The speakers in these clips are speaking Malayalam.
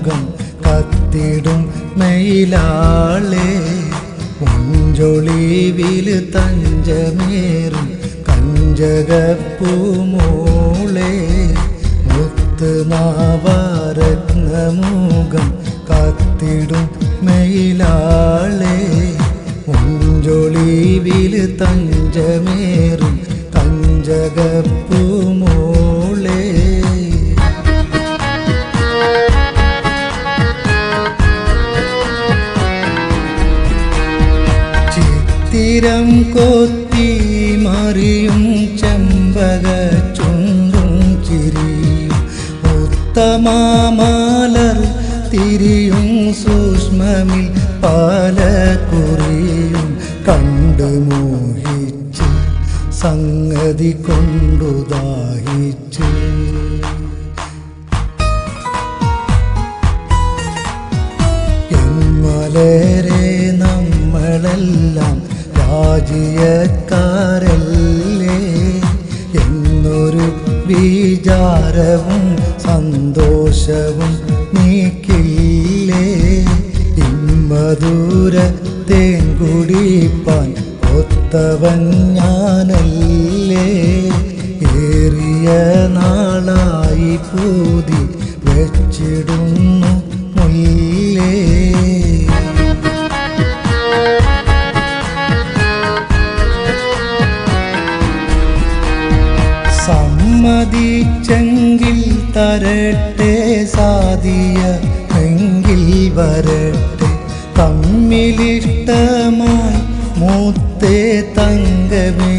മുഖം കത്തിടും മെയിലാളേ. മുഞ്ചൊളിവിൽ തഞ്ചമേറും കഞ്ചകപ്പൂമൂളേ. മുത്തുനാവരത്നമുഖം കത്തിടും മെയിലാളേ. മുഞ്ചൊളിവിൽ തഞ്ചമേറും കഞ്ചകപ്പൂ ചിത്തിരം കൊത്തി മറിയും ചെമ്പക ചുണ്ടും ചിരിയും. ഉത്തമാമലർ തിരിയും സൂക്ഷ്മമിൽ പാലക്കുറിയും കുറിയും കണ്ടു മോഹിച്ച് സംഗതി കൊണ്ടു ദാഹിച്ച്. രാജിയക്കാരല്ലേ? എന്നൊരു വിചാരവും സന്തോഷവും നീക്കില്ലേ? ഇമ്മധൂര തേൻ കുടിപ്പാൻ ഒത്തവൻ ഞാനല്ലേ? ഏറിയ നാളായി പൂതി വെച്ചിടുന്നു മുല്ലേ? സമ്മതിച്ചെങ്കിൽ തരട്ടെ സാധിയ എങ്കിൽ വരട്ടെ. തമ്മിലിഷ്ടമായി മൂത്തേ തങ്കമേനിയിലുള്ള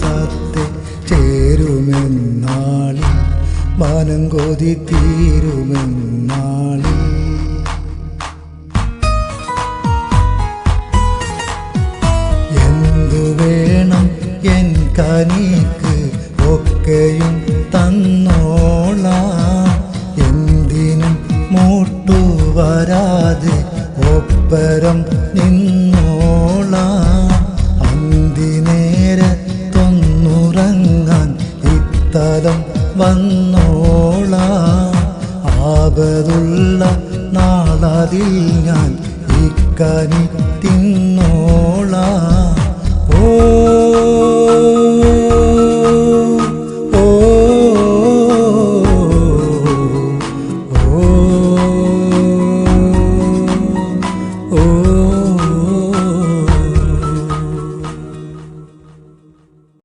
സത്ത് ചേരുമെന്നാളിൽ മാനം കൊതി തീരുമെന്നാളിൽ. ഒക്കെയും തന്നോളാം. എന്തിനും മൂട്ടു വരാതെ ഒപ്പരം നിന്നോളാം. അന്തിനേരത്തൊന്നുറങ്ങാൻ ഇത്തലം വന്നോളാം. ആപതുള്ള നാളതിൽ ഞാൻ ഇക്കനി തിന്ന